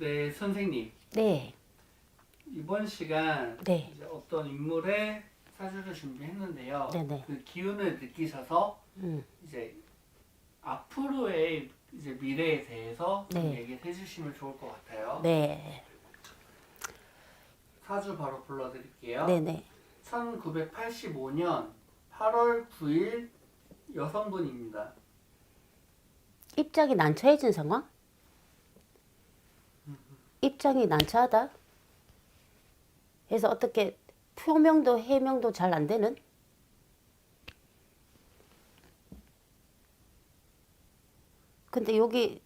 네, 선생님. 네, 이번 시간 네. 이제 어떤 인물의 사주를 준비했는데요. 네네. 그 기운을 느끼셔서 음, 이제 앞으로의 이제 미래에 대해서 좀 네. 얘기해 주시면 좋을 것 같아요. 네, 사주 바로 불러드릴게요. 네네. 1985년 8월 9일 여성분입니다. 입장이 난처해진 상황? 입장이 난처하다? 해서 어떻게 표명도 해명도 잘 안 되는? 근데 여기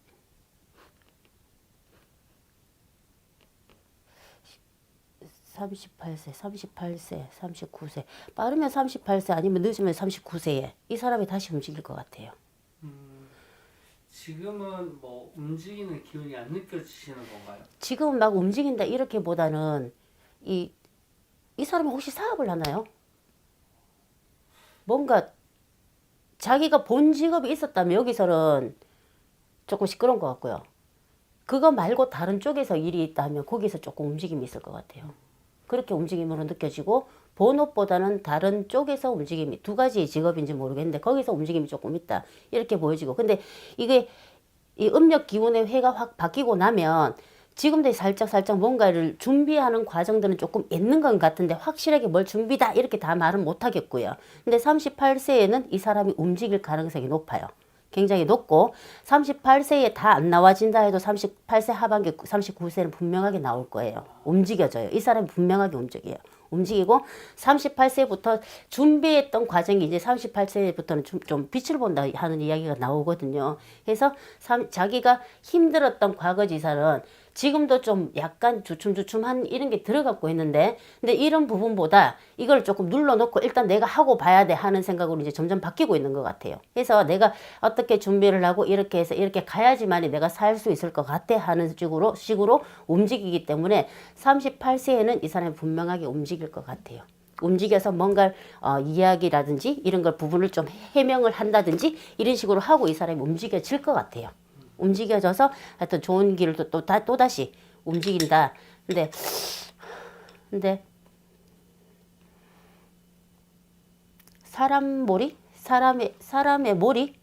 (38세) (38세) (39세) 빠르면 (38세) 아니면 늦으면 (39세에) 이 사람이 다시 움직일 것 같아요 음, 지금은 뭐 움직이는 기운이 안 느껴지시는 건가요? 지금 막 움직인다 이렇게보다는 이, 이 사람이 혹시 사업을 하나요? 뭔가 자기가 본 직업이 있었다면 여기서는 조금 시끄러운 것 같고요. 그거 말고 다른 쪽에서 일이 있다면 거기서 조금 움직임이 있을 것 같아요. 그렇게 움직임으로 느껴지고 본업보다는 다른 쪽에서 움직임이 두 가지 직업인지 모르겠는데 거기서 움직임이 조금 있다 이렇게 보여지고 근데 이게 이 음력 기운의 회가 확 바뀌고 나면 지금도 살짝 살짝 뭔가를 준비하는 과정들은 조금 있는 것 같은데 확실하게 뭘 준비다 이렇게 다 말은 못 하겠고요. 근데 38세에는 이 사람이 움직일 가능성이 높아요. 굉장히 높고 38세에 다 안 나와진다 해도 38세 하반기 39세는 분명하게 나올 거예요. 움직여져요. 이 사람이 분명하게 움직여요. 움직이고 38세부터 준비했던 과정이 이제 38세부터는 좀, 좀 빛을 본다 하는 이야기가 나오거든요. 그래서 삼- 자기가 힘들었던 과거 지사는 지금도 좀 약간 주춤주춤한 이런 게 들어갔고 있는데 근데 이런 부분보다 이걸 조금 눌러놓고 일단 내가 하고 봐야 돼 하는 생각으로 이제 점점 바뀌고 있는 것 같아요. 그래서 내가 어떻게 준비를 하고 이렇게 해서 이렇게 가야지만이 내가 살 수 있을 것 같아 하는 식으로 식으로 움직이기 때문에 38세에는 이 사람이 분명하게 움직일 것 같아요. 움직여서 뭔가 어, 이야기라든지 이런 걸 부분을 좀 해명을 한다든지 이런 식으로 하고 이 사람이 움직여질 것 같아요. 움직여져서 하여튼 좋은 길을 또, 또, 다, 또 다시 움직인다. 근데, 근데, 사람 몰이? 사람의, 사람의 몰이?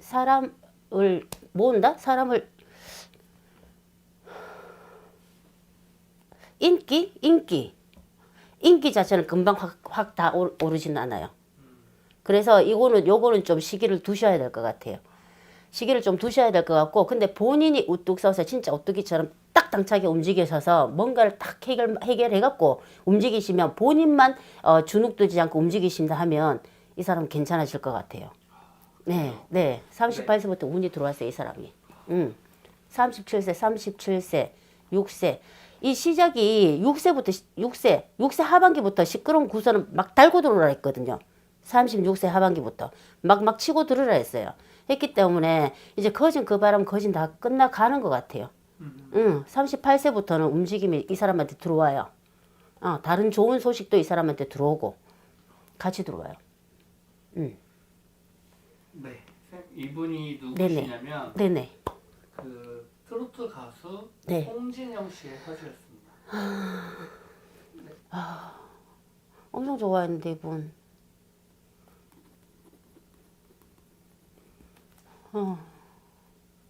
사람을 모은다? 사람을, 인기? 인기. 인기 자체는 금방 확, 확다 오르지는 않아요. 그래서 이거는, 요거는 좀 시기를 두셔야 될 것 같아요. 시기를 좀 두셔야 될 것 같고 근데 본인이 우뚝 서서 진짜 오뚜기처럼 딱 당차게 움직이셔서 뭔가를 딱 해결, 해결해갖고 움직이시면 본인만 어, 주눅 들지 않고 움직이신다 하면 이 사람 괜찮아질 것 같아요. 네, 네. 38세부터 운이 들어왔어요, 이 사람이. 음. 37세, 37세, 6세. 이 시작이 6세부터, 6세, 6세 하반기부터 시끄러운 구설은 막 달고 들어오라 했거든요. 36세 하반기부터. 막, 막 치고 들어라 했어요. 했기 때문에 이제 거진 그 바람 거진 다 끝나가는 것 같아요. 응, 38세부터는 움직임이 이 사람한테 들어와요. 어, 다른 좋은 소식도 이 사람한테 들어오고 같이 들어와요. 응, 네. 쌤, 이분이 네네. 누구시냐면 네네. 그 트로트 가수 네. 홍진영 씨의 사주였습니다. 엄청 좋아했는데 이분. 어.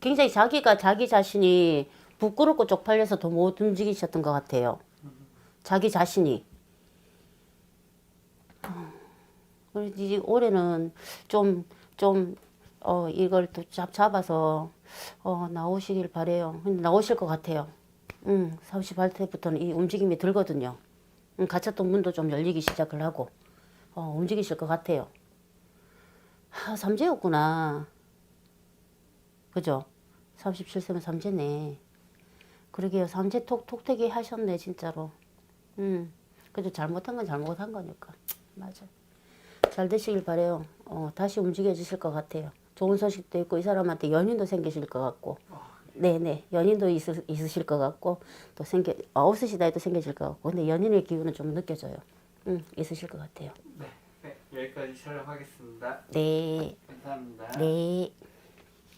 굉장히 자기가 자기 자신이 부끄럽고 쪽팔려서 더 못 움직이셨던 것 같아요. 자기 자신이. 어. 그래서 올해는 좀, 좀, 어, 이걸 또 잡, 잡아서, 어, 나오시길 바래요. 나오실 것 같아요. 응, 38세부터는 이 움직임이 들거든요. 응, 갇혔던 문도 좀 열리기 시작을 하고, 어, 움직이실 것 같아요. 하, 삼재였구나. 그죠? 37세면 삼재네. 그러게요. 삼재 톡, 톡택이 하셨네, 진짜로. 음. 그래도 잘못한 건 잘못한 거니까. 맞아. 잘 되시길 바래요. 어, 다시 움직여 주실 것 같아요. 좋은 소식도 있고, 이 사람한테 연인도 생기실 것 같고. 네네. 연인도 있으, 있으실 것 같고, 또 생겨, 어, 없으시다 해도 생겨질 것 같고. 근데 연인의 기운은 좀 느껴져요. 음, 있으실 것 같아요. 네. 네. 여기까지 촬영하겠습니다. 네. 감사합니다. 네.